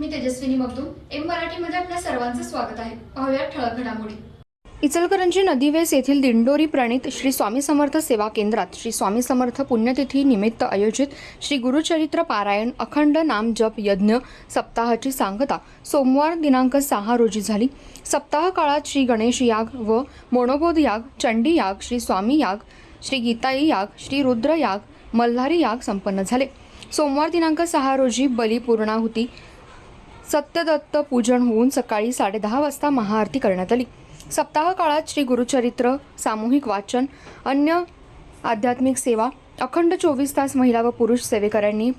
मी Tejaswini Magdum M मराठीमध्ये आपल्या सर्वांचं स्वागत आहे. पाहूया ठळक घडामोडी. इचलकरंजी नदीवेस येथील दिंडोरी प्रणित श्री स्वामी समर्थ सेवा केंद्रात श्री स्वामी समर्थ पुण्यतिथी निमित्त आयोजित श्री गुरुचरित्र पारायण अखंड नाम जप यज्ञ सप्ताहाची सांगता सोमवार दिनांक सहा रोजी झाली. सप्ताह काळात श्री गणेश याग व मोणोबोध याग चंडी याग श्री स्वामी याग श्री गीताई याग श्री रुद्र याग मल्हारी याग संपन्न झाले. सोमवार दिनांक सहा रोजी बलिपूर्णाहुती सत्यदत्त पूजन होऊन सकाळी साडेदहा वाजता महाआरती करण्यात आली. सप्ताह काळात श्री गुरुचरित्र सामूहिक वाचन अन्य आध्यात्मिक सेवा अखंड चोवीस तास महिला व पुरुष सेवेकऱ्यांनी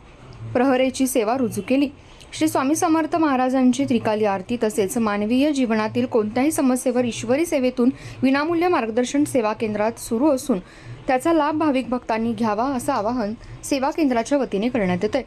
प्रहरेची सेवा रुजू केली. श्री स्वामी समर्थ महाराजांची त्रिकाली आरती तसेच मानवीय जीवनातील कोणत्याही समस्येवर ईश्वरी सेवेतून विनामूल्य मार्गदर्शन सेवा केंद्रात सुरू असून त्याचा लाभ भाविक भक्तांनी घ्यावा असं आवाहन सेवा केंद्राच्या वतीने करण्यात येत आहे